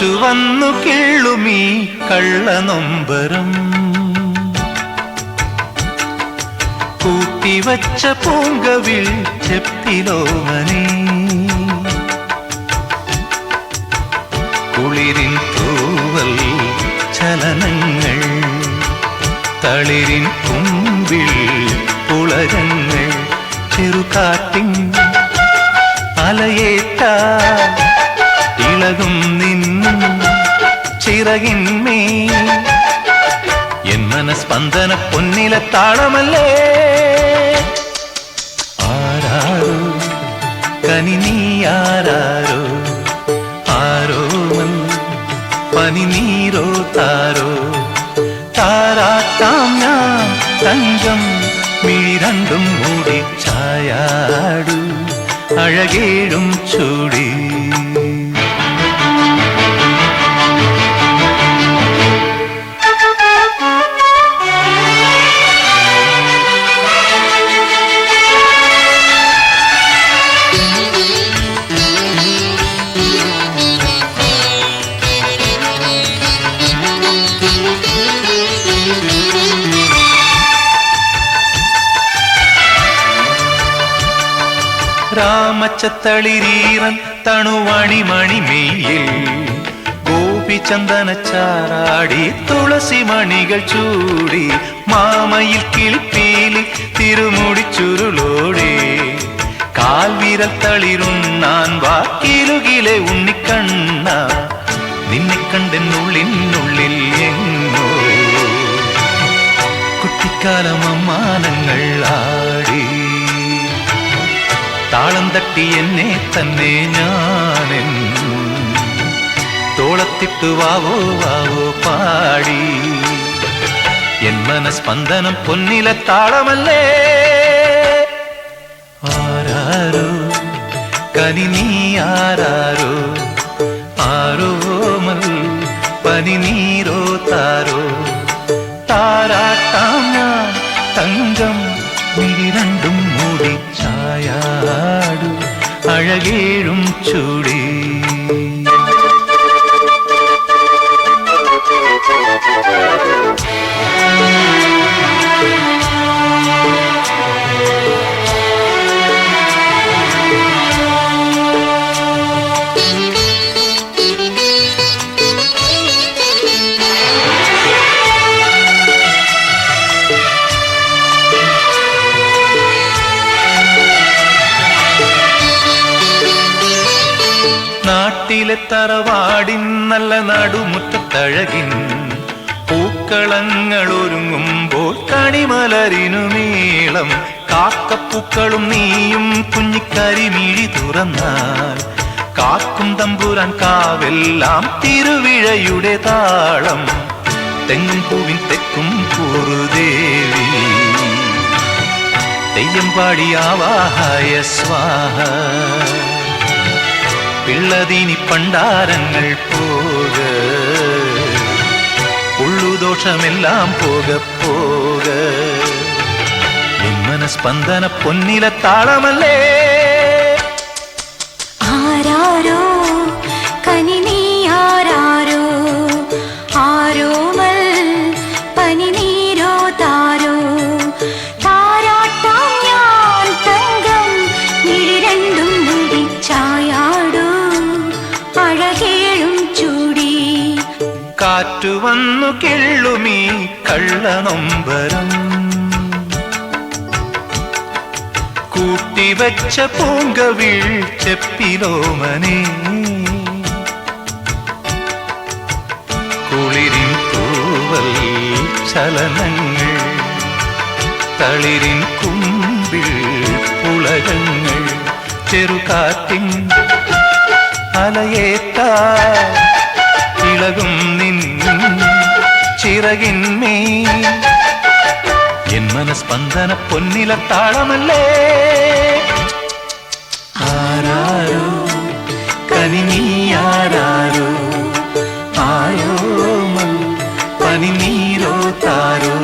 കാറ്റു വന്നു കിള്ളുമീ കള്ളനൊമ്പരം. കൂട്ടിവച്ച പൂങ്കവിൽ ചെപ്പിലോമനേ. കുളിരിൻ തൂവൽ ചലനങ്ങൾ തളിരിൻ കുമ്പിൽ പുളരങ്ങൾ ചെറുകാട്ടിൻ അലയേറ്റ உலகின் மீ. என் மனஸ்பந்தன பொன்னில தாளமல்லே. ஆராரோ கனி நீ ஆராரோ ஆரோவன் பனி நீரோ தாரோ. தாராட்டாம் யாம் தஞ்சம் மிழிரண்டும் மூடி சாயாடு அழகேழும் சூடி. രാമച്ചത്തളിരീറൻ തണുവണി മണിമെയിൽ ഗോപിചന്ദന ചാറാടി തുളസി മണികൾ ചൂടി മാമയിൽ കിളിപ്പീലി തിരുമുടി ചുരുളോടെ കാൽവിരൽ തളിരുണ്ണാൻ വാക്കിലുകിലെ ഉണ്ണിക്കണ്ണ നിന്നെ കണ്ടെന്നുള്ളിനുള്ളിൽ എങ്ങോ കുട്ടിക്കാലം അമ്മാനങ്ങൾ ആടി താളം തട്ടി എന്നെ തന്നെ ഞാനെൻ തോളത്തിട്ടു വാവോ വാവോ പാടി എൻ മനസ്പന്ദനം പൊന്നിലെ താളമല്ലേ ആരാരോ കനി നീ ആരാരോ ആരോ മൽ പനി നീരോ താരോ താരാട്ടാം അഴകേഴും ചൂടി നാട്ടിലെ തറവാടിൻ നല്ല നടുമുറ്റത്തഴകിൻ പൂക്കളങ്ങൾ ഒരുങ്ങുമ്പോൾ കണിമലരിനു നീളം. കാക്കപ്പൂക്കളും നീയും കുഞ്ഞിക്കരിമിഴി തുറന്നാൽ. കാക്കും തമ്പുരാൻ കാവെല്ലാം തിരുവിഴയുടെ താളം. തെങ്ങും പൂവിൻ തെക്കും കൂറുദേവി. തെയ്യം പാടിയാവാഹായ സ്വാഹ പിള്ളതീനി പണ്ടാരങ്ങൾ പോക. ഉള്ളുദോഷമെല്ലാം പോക പോക. മനസ്പന്ദന പൊന്നില താളമല്ലേ? കാറ്റു വന്നു കിള്ളുമീ കള്ളനൊമ്പരം. കൂട്ടിവച്ച പൂങ്കവിൾ ചെപ്പിലോമനേ. കുളിരിൻ തൂവൽ ചലനങ്ങൾ തളിരിൻ കുമ്പിൽ പുളകങ്ങൾ ചെറുകാറ്റിൻ അലയേത്ത ഇളകും ചിറകിന്മേ എൻ മനസ്പന്ദന പൊന്നില താളമല്ലേ ആരാരോ കനി നീ ആരാരോ ആരോ മൽ പനി നീരോ താരോ